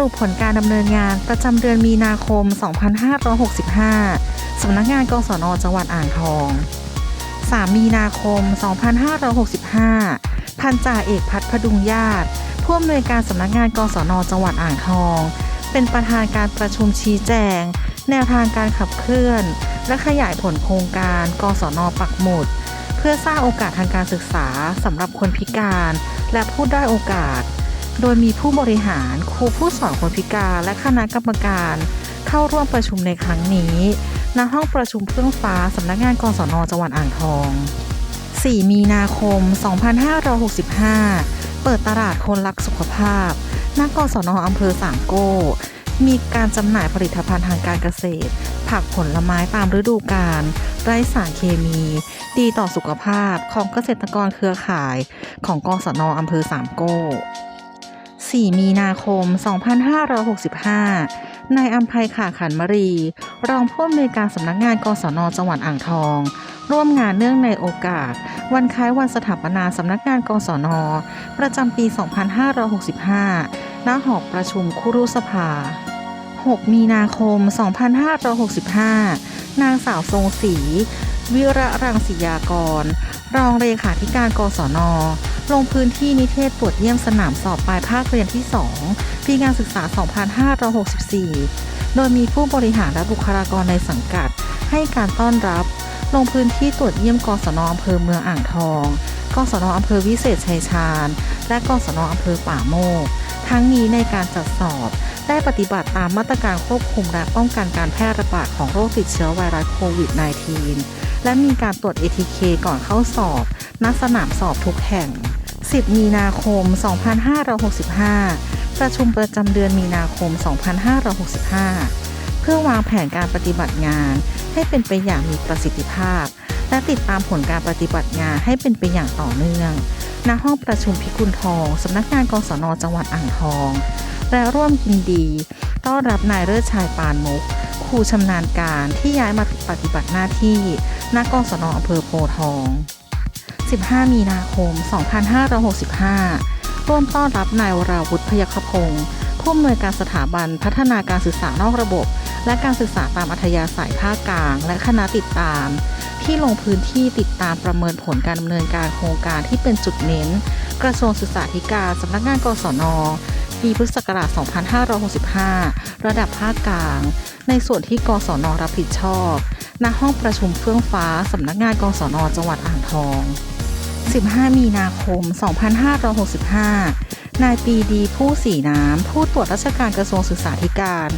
รุปผลการดำเนินงานประจำเดือนมีนาคม 2565 สำนักงานกสนจังหวัดอ่างทอง 3 มีนาคม 2565 พันจ่าเอกพัฒน์พดุงญาติผู้อำนวยการสำนักงานกสนจังหวัดอ่างทอง เป็นประธานการประชุมชี้แจง แนวทางการขับเคลื่อน และขยายผลโครงการกสนปักหมุด เพื่อสร้างโอกาสทางการศึกษาสำหรับคนพิการ และผู้ด้อยโอกาส โดยมีผู้บริหารครูผู้สอนคนพิการและคณะกรรมการเข้าร่วมประชุมในครั้งนี้ณห้องประชุมเฟื่องฟ้าสำนักงานกศนจังหวัดอ่างทอง 4 มีนาคม 2565 เปิดตลาดคนรักสุขภาพณกศนอำเภอสามโก้ มีการจำหน่ายผลิตภัณฑ์ทางการเกษตร ผักผลไม้ตามฤดูกาลไร้สารเคมี ดีต่อสุขภาพของเกษตรกรเครือข่าย ของกศนอำเภอสามโก้ 4 มีนาคม 2565 นายอัมภัยขาขันมรี รองผู้อำนวยการสำนักงานกศนจังหวัดอ่างทอง ร่วมงานเนื่องในโอกาส วันคล้ายวันสถาปนาสำนักงานกศน ประจำปี 2565 ณ หอประชุมคุรุสภา 6 มีนาคม 2565 นางสาวทรงศรีวิระรังสียากร รองเลขาธิการกศน ลงพื้นที่นิเทศตรวจเยี่ยมสนามสอบปลายภาคเรียนที่ 2 ปีการศึกษา 2564 โดยมีผู้บริหารและบุคลากรในสังกัด ให้การต้อนรับ ลงพื้นที่ตรวจเยี่ยมกศนอำเภอเมืองอ่างทอง กศนอำเภอวิเศษชัยชาญ และกศนอำเภอป่าโมก ทั้งนี้ในการจัดสอบได้ปฏิบัติตามมาตรการควบคุมและป้องกันการแพร่ระบาดของโรคติดเชื้อไวรัสโควิด -19 และมีการตรวจ ATK ก่อนเข้าสอบณสนามสอบทุกแห่ง 10 มีนาคม 2565 ประชุมประจำเดือนมีนาคม 2565 เพื่อวางแผนการปฏิบัติงาน ให้เป็นไปอย่างมีประสิทธิภาพ และติดตามผลการปฏิบัติงานให้เป็นไปอย่างต่อเนื่อง ณ ห้องประชุมพิกุลทอง สำนักงานกศนจังหวัดอ่างทอง และร่วมยินดี ต้อนรับนายเลิศชายปานมุก รูชำนาญการที่ย้ายมาปฏิบัติหน้าที่ณกศนอำเภอโพทอง 15 มีนาคม 2565 ร่วมต้อนรับนายวราวุฒิพยคพงศ์ผู้อำนวยการสถาบันพัฒนาการศึกษานอกระบบ และการศึกษาตามอัธยาศัยภาคกลาง และคณะติดตาม ที่ลงพื้นที่ติดตามประเมินผลการดำเนินการโครงการที่เป็นจุดเน้น กระทรวงศึกษาธิการสำนักงานกศน ปีพุทธศักราช 2565 ระดับภาคกลาง ในส่วนที่กศนรับผิดชอบ ณ ห้องประชุมเฟื่องฟ้า สำนักงานกศนจังหวัดอ่างทอง 15 มีนาคม 2565 นายปีดีผู้สีน้ำ ผู้ตรวจราชการกระทรวงศึกษาธิการ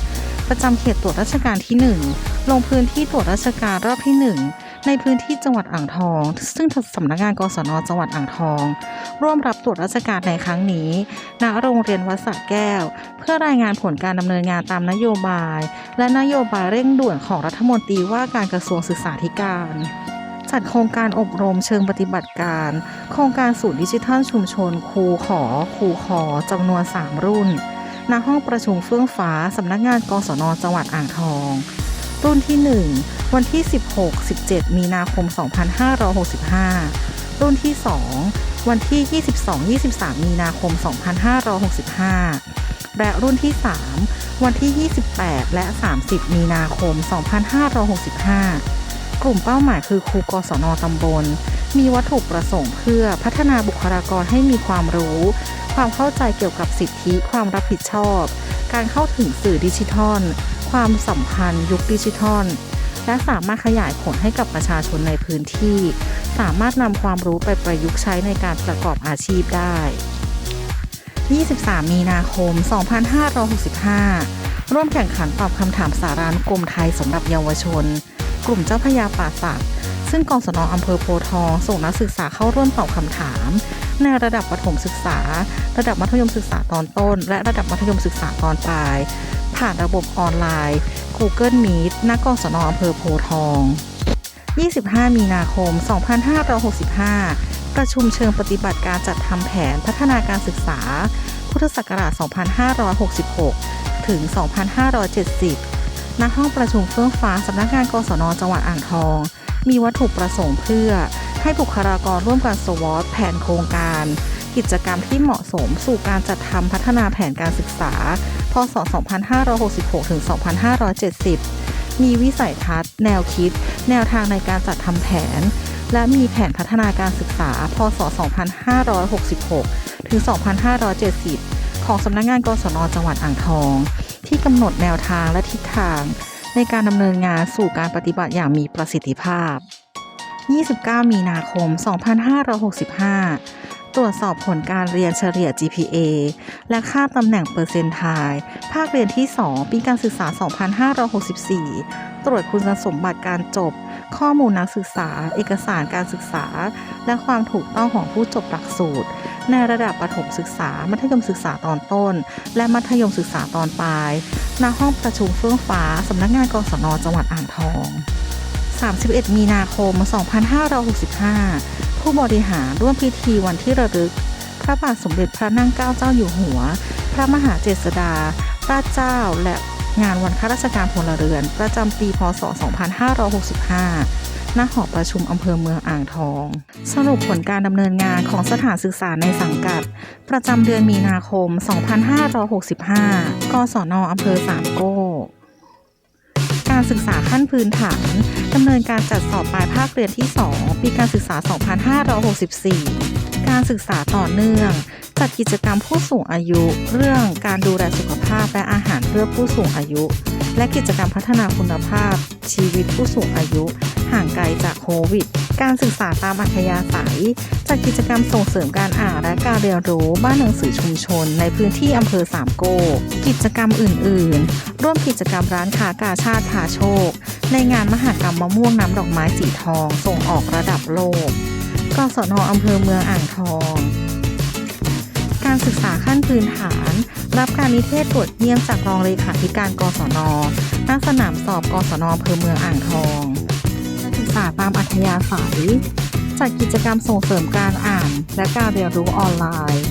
ประจำเขตตรวจราชการที่ 1 ลงพื้นที่ตรวจราชการรอบที่ 1 ในพื้นที่จังหวัดอ่างทอง ซึ่งสำนักงานกศนจังหวัดอ่างทอง ร่วมรับตรวจราชการในครั้งนี้ ณ โรงเรียนวัดสระแก้ว เพื่อรายงานผลการดำเนินงานตามนโยบาย และนโยบายเร่งด่วนของรัฐมนตรีว่าการกระทรวงศึกษาธิการ จัดโครงการอบรมเชิงปฏิบัติการ โครงการศูนย์ดิจิทัลชุมชนครูขอครูขอจำนวน 3 รุ่นณห้องประชุมเฟื่องฟ้าสำนักงานกศนจังหวัดอ่างทอง รุ่นที่ 1 วันที่ 16-17 มีนาคม 2565 รุ่นที่ 2 วันที่ 22-23 มีนาคม 2565 และรุ่นที่ 3 วันที่ 28 และ 30 มีนาคม 2565 กลุ่มเป้าหมายคือครูกศนตำบล มีวัตถุประสงค์เพื่อพัฒนาบุคลากรให้มีความรู้ ความเข้าใจเกี่ยวกับสิทธิความรับผิดชอบ การเข้าถึงสื่อดิจิทัล ความสัมพันธ์ยุคดิจิทัล และสามารถขยายผลให้กับประชาชนในพื้นที่ สามารถนำความรู้ไปประยุกต์ใช้ในการประกอบอาชีพได้ 23 มีนาคม 2565 ร่วมแข่งขันตอบคำถามสารานุกรมไทยสำหรับเยาวชน กลุ่มเจ้าพยาป่าสักซึ่งกศนออำเภอโพทอง ส่งนักศึกษาเข้าร่วมตอบคำถาม ในระดับประถมศึกษา ระดับมัธยมศึกษาตอนต้น และระดับมัธยมศึกษาตอนปลาย ผ่านระบบออนไลน์ Google Meet ณกศนอำเภอโพทอง 25 มีนาคม 2565 ประชุมเชิงปฏิบัติการจัดทำแผนพัฒนาการศึกษา พุทธศักราช 2566 ถึง 2570 ณ ห้องประชุมเฟื่องฟ้าสำนักงานกศนจังหวัดอ่างทอง มีวัตถุประสงค์เพื่อให้บุคลากรร่วมกันสวอตแผนโครงการ กิจกรรมที่เหมาะสมสู่การจัดทำพัฒนาแผนการศึกษา พศ 2566 ถึง 2570 มีวิสัยทัศน์ แนวคิด แนวทางในการจัดทำแผน และมีแผนพัฒนาการศึกษา พศ 2566 ถึง 2570 ของสำนักงานกศนจังหวัดอ่างทอง ที่กำหนดแนวทางและทิศทาง ในการดำเนินงานสู่การปฏิบัติอย่างมีประสิทธิภาพ 29 มีนาคม 2565 ตรวจสอบผลการเรียนเฉลี่ย GPA และค่าตำแหน่งเปอร์เซนต์ไทล์ภาคเรียนที่ 2 ปีการศึกษา 2564 ตรวจคุณสมบัติการจบ ข้อมูลนักศึกษา เอกสารการศึกษา และความถูกต้องของผู้จบหลักสูตร ในระดับประถมศึกษา มัธยมศึกษาตอนต้น และมัธยมศึกษาตอนปลายณห้องประชุมเฟื่องฟ้าสำนักงานกศนจังหวัดอ่างทอง 31 มีนาคม 2565 ผู้บริหารร่วมพิธีวันที่ระลึก พระบาทสมเด็จพระนั่งเกล้าเจ้าอยู่หัว พระมหาเจษฎาราชเจ้า และงานวันข้าราชการพลเรือน ประจำปี พศ 2565 ณ หอประชุมอำเภอเมืองอ่างทอง สรุปผลการดำเนินงานของสถานศึกษาในสังกัด ประจำเดือนมีนาคม 2565 กศนอำเภอสามโก้ การศึกษาขั้นพื้นฐานดำเนินการจัดสอบปลายภาคเรียนที่ 2 ปีการศึกษา 2564 การศึกษาต่อเนื่อง จัดกิจกรรมผู้สูงอายุ เรื่องการดูแลสุขภาพและอาหารเพื่อผู้สูงอายุ และกิจกรรมพัฒนาคุณภาพ ชีวิตผู้สูงอายุ ห่างไกลจากโควิด การศึกษาตามอัธยาศัย จัดกิจกรรมส่งเสริมการอ่านและการเรียนรู้บ้านหนังสือชุมชน ในพื้นที่อำเภอสามโกกกิจกรรมอื่น ๆ ร่วมกิจกรรมร้านค้ากาชาติพาโชค ในงานมหกรรมมะม่วงน้ำดอกไม้สีทอง ส่งออกระดับโลกกศนออำเภอเมืองอ่างทอง การศึกษาขั้นพื้นฐาน รับการนิเทศตรวจเยี่ยมจากรองเลขาธิการกศนณสนามสอบกศนอำเภอเมืองอ่างทองการศึกษาตามอัธยาศัยจัดกิจกรรมส่งเสริมการอ่านและการเรียนรู้ออนไลน์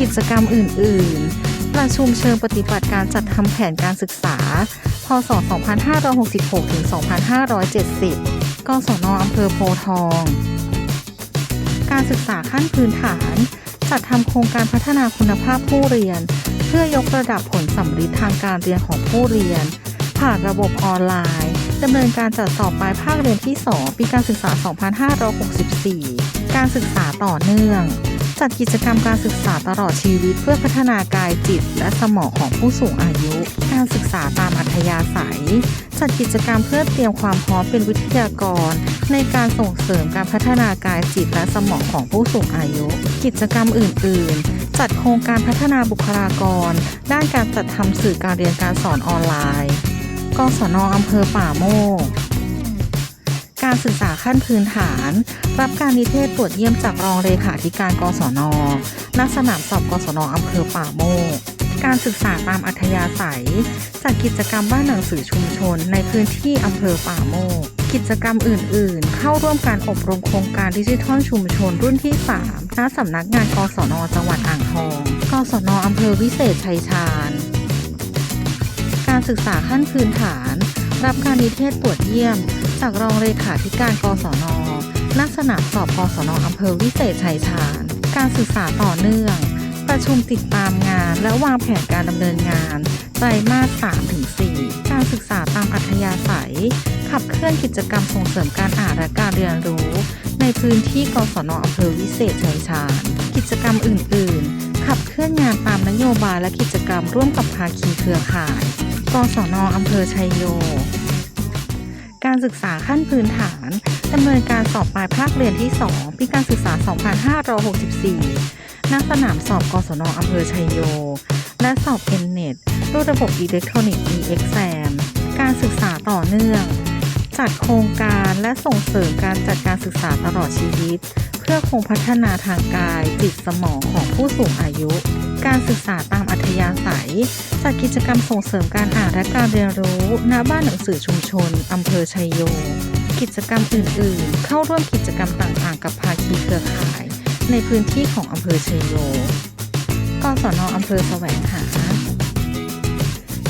กิจกรรมอื่น ๆ ประชุมเชิงปฏิบัติการจัดทำแผนการศึกษา พศ 2566 ถึง 2570 กศนอำเภอโพทอง การศึกษาขั้นพื้นฐาน จัดทำโครงการพัฒนาคุณภาพผู้เรียน เพื่อยกระดับผลสัมฤทธิ์ทางการเรียนของผู้เรียน ผ่านระบบออนไลน์ดำเนินการจัดสอบปลายภาคเรียนที่ 2 ปีการศึกษา 2564 การศึกษาต่อเนื่อง จัดกิจกรรมการศึกษาตลอดชีวิต เพื่อพัฒนากายจิต และสมองของผู้สูงอายุ การศึกษาตามอัธยาศัย จัดกิจกรรมเพื่อเตรียมความพร้อมเป็นวิทยากร ในการส่งเสริมการพัฒนากายจิตและสมองของผู้สูงอายุ กิจกรรมอื่น ๆ จัดโครงการพัฒนาบุคลากร ด้านการจัดทำสื่อการเรียนการสอนออนไลน์ กศนอำเภอป่าโมก การศึกษาขั้นพื้นฐาน รับการนิเทศตรวจเยี่ยมจากรองเลขาธิการกศนณสนามสอบกศนอำเภอป่าโมก การศึกษาตามอัธยาศัยจัดกิจกรรมบ้านหนังสือชุมชนในพื้นที่อำเภอป่าโมก กิจกรรมอื่น ๆ เข้าร่วมการอบรมโครงการดิจิทัลชุมชนรุ่นที่ 3 ณ สำนักงานกศน จังหวัดอ่างทอง กศนอำเภอวิเศษชัยชาญ การศึกษาขั้นพื้นฐาน รับการนิเทศตรวจเยี่ยม จากรองเลขาธิการกศนณสนามสอบกศนอำเภอวิเศษชัยชาญ การศึกษาต่อเนื่อง ประชุมติดตามงาน และวางแผนการดำเนินงาน ไตรมาส3-4การศึกษาตามอัธยาศัย ขับเคลื่อนกิจกรรมส่งเสริมการอ่านและการเรียนรู้ ในพื้นที่กศนอำเภอวิเศษชัยชาญ กิจกรรมอื่น ๆ ขับเคลื่อนงานตามนโยบายและกิจกรรมร่วมกับภาคีเครือข่าย กศนอำเภอชัยโย การศึกษาขั้นพื้นฐานดำเนินการสอบปลายภาคเรียนที่ 2 ปีการศึกษา 2564 ณ สนามสอบกศนอำเภอชัยโย และสอบ n n e t ด้วยระบบอิเล็กทรอนิกส์ e-exam การศึกษาต่อเนื่อง จัดโครงการและส่งเสริมการจัดการศึกษาตลอดชีวิต พื่อคงพัฒนาทางกายจิตสมองของผู้สูงอายุ การศึกษาตามอัธยาศัยจัดกิจกรรมส่งเสริมการอ่านและการเรียนรู้ณบ้านหนังสือชุมชนอำเภอชัยโย กิจกรรมอื่น ๆ เข้าร่วมกิจกรรมต่าง ๆ กับภาคีเครือข่าย ในพื้นที่ของอำเภอชัยโยกศนอำเภอแสวงหา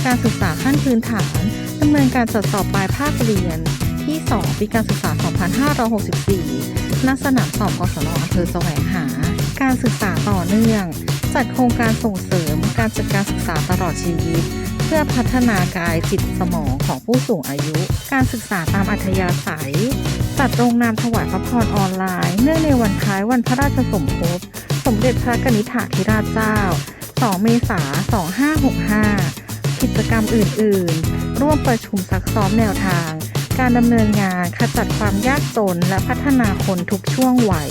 การศึกษาขั้นพื้นฐานดำเนินการจัดสอบปลายภาคเรียน ที่ 2 ปีการศึกษา 2564 ณ สนามสอบกศนอำเภอแสวงหา การศึกษาต่อเนื่อง จัดโครงการส่งเสริมการจัดการศึกษาตลอดชีวิต เพื่อพัฒนากายจิตสมองของผู้สูงอายุ การศึกษาตามอัธยาศัย จัดโรงนามถวายพระพรออนไลน์ เนื่องในวันคล้ายวันพระราชสมภพ สมเด็จพระกนิษฐาธิราชเจ้า 2 เมษายน 2565 กิจกรรมอื่น ๆ ร่วมประชุมซักซ้อมแนวทาง การดำเนินงานขจัดความยากจนและพัฒนาคนทุกช่วงวัย